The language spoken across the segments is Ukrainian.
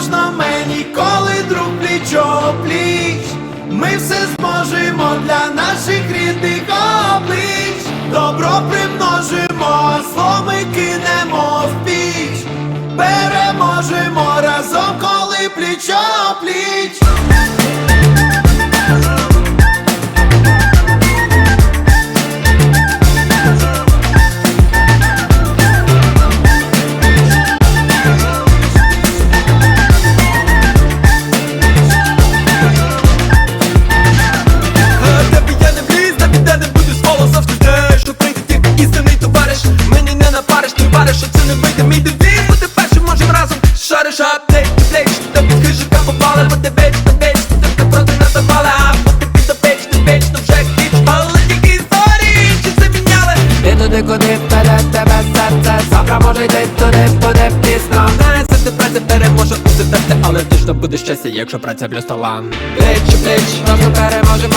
можна ми ніколи друг плічо пліч Ми все зможемо для наших рідних облич, добро примножимо, зло ми кинемо в піч, переможемо разом, коли пліч-о-пліч Туди, куди вперед тебе серце Завтра може йти туди, буде пізно Не це ти праця переможе у терпте Але точно буде щастя, якщо праця плюс талант Плеч, плеч, Просто переможемо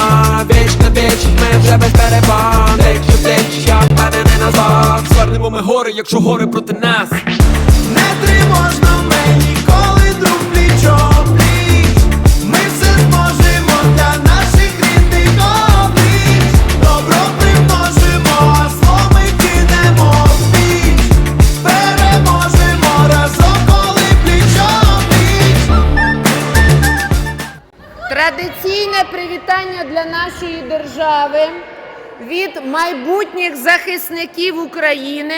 віч на віч Ми вже без перебон Плеч у плеч, я впевнений назад Звернемо ми гори, якщо гори проти нас Традиційне привітання для нашої держави від майбутніх захисників України.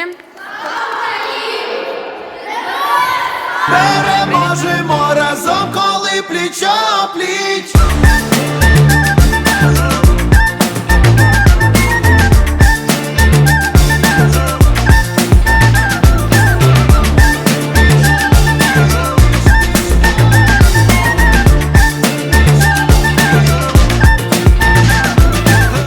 Переможемо разом, коли плічо пліч.